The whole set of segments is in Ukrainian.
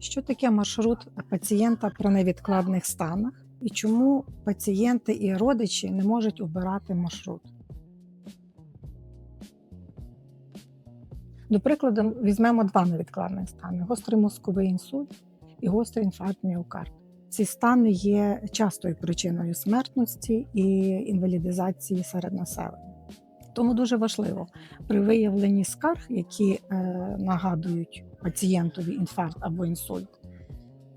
Що таке маршрут пацієнта при невідкладних станах і чому пацієнти і родичі не можуть обирати маршрут? До прикладу, візьмемо два невідкладних стани: гострий мозковий інсульт і гострий інфаркт міокарду. Ці стани є частою причиною смертності і інвалідизації серед населення. Тому дуже важливо при виявленні скарг, які е, нагадують пацієнтові інфаркт або інсульт,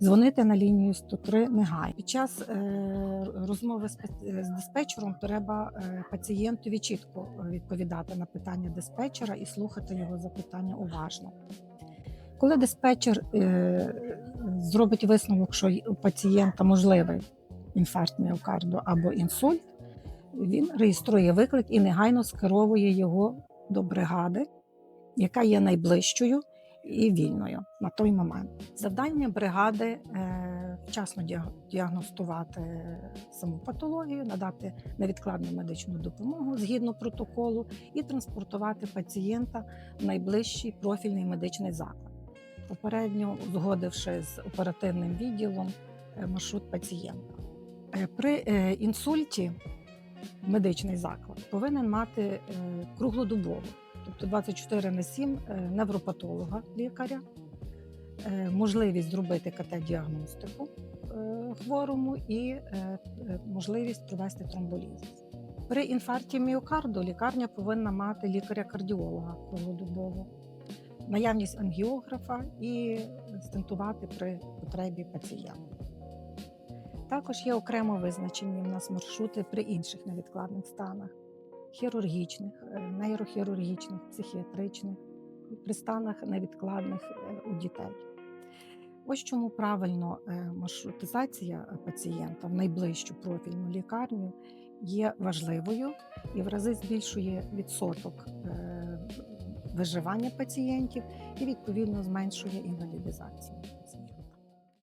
дзвонити на лінію 103 негайно. Під час е, розмови з, з диспетчером треба е, пацієнтові чітко відповідати на питання диспетчера і слухати його запитання уважно. Коли диспетчер е, зробить висновок, що у пацієнта можливий інфаркт міокарду або інсульт, він реєструє виклик і негайно скеровує його до бригади, яка є найближчою і вільною на той момент. Завдання бригади е, вчасно діагностувати саму патологію, надати невідкладну медичну допомогу згідно протоколу і транспортувати пацієнта в найближчий профільний медичний заклад, попередньо узгодивши з оперативним відділом е, маршрут пацієнта. Е, При інсульті медичний заклад повинен мати е, круглодобово, тобто 24 на 7 е, невропатолога лікаря, е, можливість зробити КТ-діагностику хворому і можливість провести тромболізис. При інфаркті міокарду лікарня повинна мати лікаря-кардіолога круглодобово, наявність ангіографа і стентувати при потребі пацієнта. Також є окремо визначені в нас маршрути при інших невідкладних станах: хірургічних, е, нейрохірургічних, психіатричних, при станах невідкладних е, у дітей. Ось чому правильно е, маршрутизація пацієнта в найближчу профільну лікарню є важливою і в рази збільшує відсоток виживання пацієнтів і відповідно зменшує інвалідизацію.